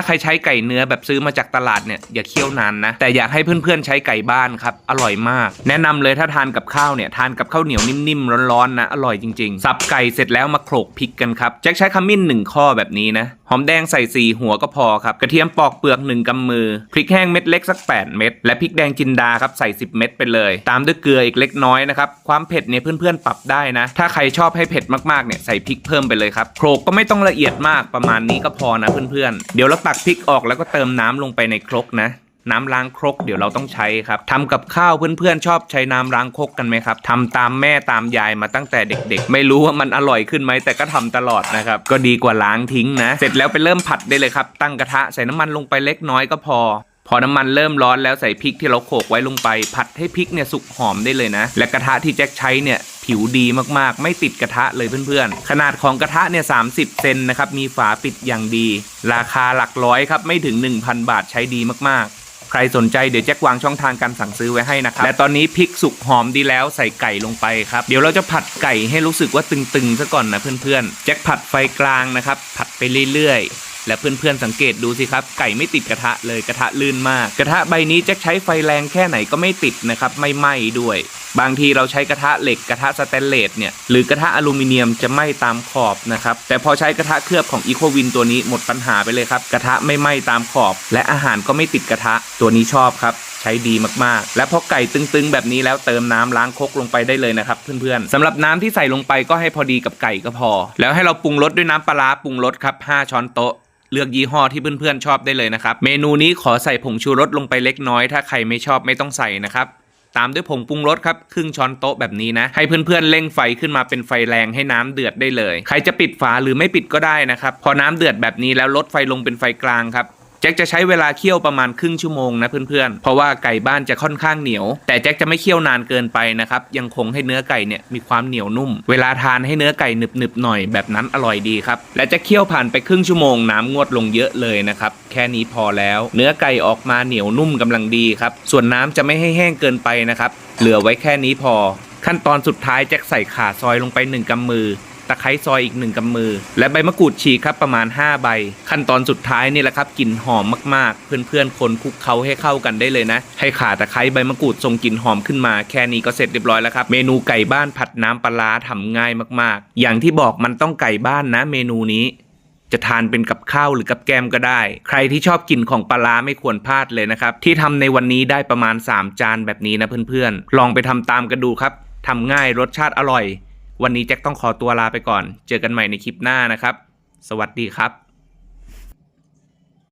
ถ้าใครใช้ไก่เนื้อแบบซื้อมาจากตลาดเนี่ยอย่าเคี่ยวนานนะ แต่อยากให้เพื่อนๆใช้ไก่บ้านครับ อร่อยมาก แนะนำเลยถ้าทานกับข้าวเนี่ยทานกับข้าวเหนียวนิ่มๆร้อนๆนะ อร่อยจริงๆ สับไก่เสร็จแล้วมาโขลกพริกกันครับแจ็คใช้ขมิ้นหนึ่งข้อแบบนี้นะ หอมแดงใส่สี่หัวก็พอครับ กระเทียมปอกเปลือกหนึ่งกำมือ พริกแห้งเม็ดเล็กสัก 8 เม็ด และพริกแดงจินดาครับใส่ 10 เม็ดไปเลย ตามด้วยเกลืออีกเล็กน้อยนะครับ ความเผ็ดเนี่ยเพื่อนๆปรับได้นะ ถ้าใครชอบให้เผ็ดมากๆเนี่ยใส่พริกเพิ่มไปเลยครับ โขลกก็ไม่ต้องละเอียดมากประมาณนี้ก็พอนะเพื่อนๆ เดี๋ยวเราตักพริกออกแล้วก็เติมน้ำลงไปในครกนะ น้ำล้างครกเดี๋ยวเราต้องใช้ครับทำกับข้าวเพื่อนๆชอบใช้น้ำล้างครกกันไหมครับทำตามแม่ตามยายมาตั้งแต่เด็กๆ ไม่รู้ว่ามันอร่อยขึ้นไหมแต่ก็ทำตลอดนะครับก็ดีกว่าล้างทิ้งนะ เสร็จแล้วไปเริ่มผัดได้เลยครับ ตั้งกระทะใส่น้ำมันลงไปเล็กน้อยก็พอพอน้ำมันเริ่มร้อนแล้วใส่พริกที่เราโขลกไว้ลงไป ผัดให้พริกเนี่ยสุกหอมได้เลยนะ และกระทะที่แจ็คใช้เนี่ย ผิวดีมากๆ ไม่ติดกระทะเลยเพื่อนๆ ขนาดของกระทะเนี่ย30เซนนะครับ มีฝาปิดอย่างดี ราคาหลักร้อยครับ ไม่ถึง 1,000 บาทใช้ดีมากๆ ใครสนใจเดี๋ยวแจ็ควางช่องทางการสั่งซื้อไว้ให้นะครับ และตอนนี้พริกสุกหอมดีแล้วใส่ไก่ลงไปครับ เดี๋ยวเราจะผัดไก่ให้รู้สึกว่าตึงๆซะก่อนนะเพื่อนๆ แจ็คผัดไฟกลางนะครับ ผัดไปเรื่อยๆ และเพื่อนๆสังเกตดูสิครับ ไก่ไม่ติดกระทะเลยกระทะลื่นมาก กระทะใบนี้แจ็คใช้ไฟแรงแค่ไหนก็ไม่ติดนะครับไม่ไหม้ด้วย บางทีเราใช้กระทะเหล็กกระทะสแตนเลสเนี่ยหรือกระทะอลูมิเนียมจะไหม้ตามขอบนะครับแต่พอใช้กระทะเคลือบของอีโควินตัวนี้หมดปัญหาไปเลยครับกระทะไม่ไหม้ตามขอบ และอาหารก็ไม่ติดกระทะตัวนี้ชอบครับใช้ดีมากๆ และพอไก่ตึงๆ แบบนี้แล้วเติมน้ำล้างครกลงไปได้เลยนะครับเพื่อนๆสำหรับน้ำที่ใส่ลงไปก็ให้พอดีกับไก่ก็พอ แล้วให้เราปรุงรสด้วยน้ำปลาร้าปรุงรสครับ 5 ช้อนโต๊ะ เลือกยี่ห้อที่เพื่อนๆชอบได้เลยนะครับ เมนูนี้ขอใส่ผงชูรสลงไปเล็กน้อย ถ้าใครไม่ชอบไม่ต้องใส่นะครับตามด้วยผงปรุงรสครับครึ่งช้อนโต๊ะแบบนี้นะ ให้เพื่อนๆเร่งไฟขึ้นมาเป็นไฟแรงให้น้ำเดือดได้เลย ใครจะปิดฝาหรือไม่ปิดก็ได้นะครับ พอน้ำเดือดแบบนี้แล้วลดไฟลงเป็นไฟกลางครับ แจ็คจะใช้เวลาเคี่ยวประมาณครึ่งชั่วโมงนะเพื่อนๆ เพราะว่าไก่บ้านจะค่อนข้างเหนียว แต่แจ็คจะไม่เคี่ยวนานเกินไปนะครับ ยังคงให้เนื้อไก่เนี่ยมีความเหนียวนุ่ม เวลาทานให้เนื้อไก่หนึบๆหน่อยแบบนั้นอร่อยดีครับ และจะเคี่ยวผ่านไปครึ่งชั่วโมงน้ำงวดลงเยอะเลยนะครับ แค่นี้พอแล้ว เนื้อไก่ออกมาเหนียวนุ่มกำลังดีครับ ส่วนน้ำจะไม่ให้แห้งเกินไปนะครับ เหลือไว้แค่นี้พอ ขั้นตอนสุดท้ายแจ็คใส่ขาซอยลงไปหนึ่งกำมือ ตะไคร้ซอยอีกหนึ่งกำมือ และใบมะกรูดฉีกครับประมาณ 5 ใบ ขั้นตอนสุดท้ายนี่แหละครับกลิ่นหอมมากๆ เพื่อนๆ คนคลุกเคล้าให้เข้ากันได้เลยนะ ให้ข่าตะไคร้ใบมะกรูดส่งกลิ่นหอมขึ้นมาแค่นี้ก็เสร็จเรียบร้อยแล้วครับ เมนูไก่บ้านผัดน้ำปลาร้าทำง่ายมากๆ อย่างที่บอกมันต้องไก่บ้านนะเมนูนี้จะทานเป็นกับข้าวหรือกับแกมก็ได้ ใครที่ชอบกลิ่นของปลาไม่ควรพลาดเลยนะครับ ที่ทำในวันนี้ได้ประมาณ 3 จานแบบนี้นะเพื่อนๆ ลองไปทำตามกันดูครับทำง่ายรสชาติอร่อย วันนี้แจ็คต้องขอตัวลาไปก่อน เจอกันใหม่ในคลิปหน้านะครับ สวัสดีครับ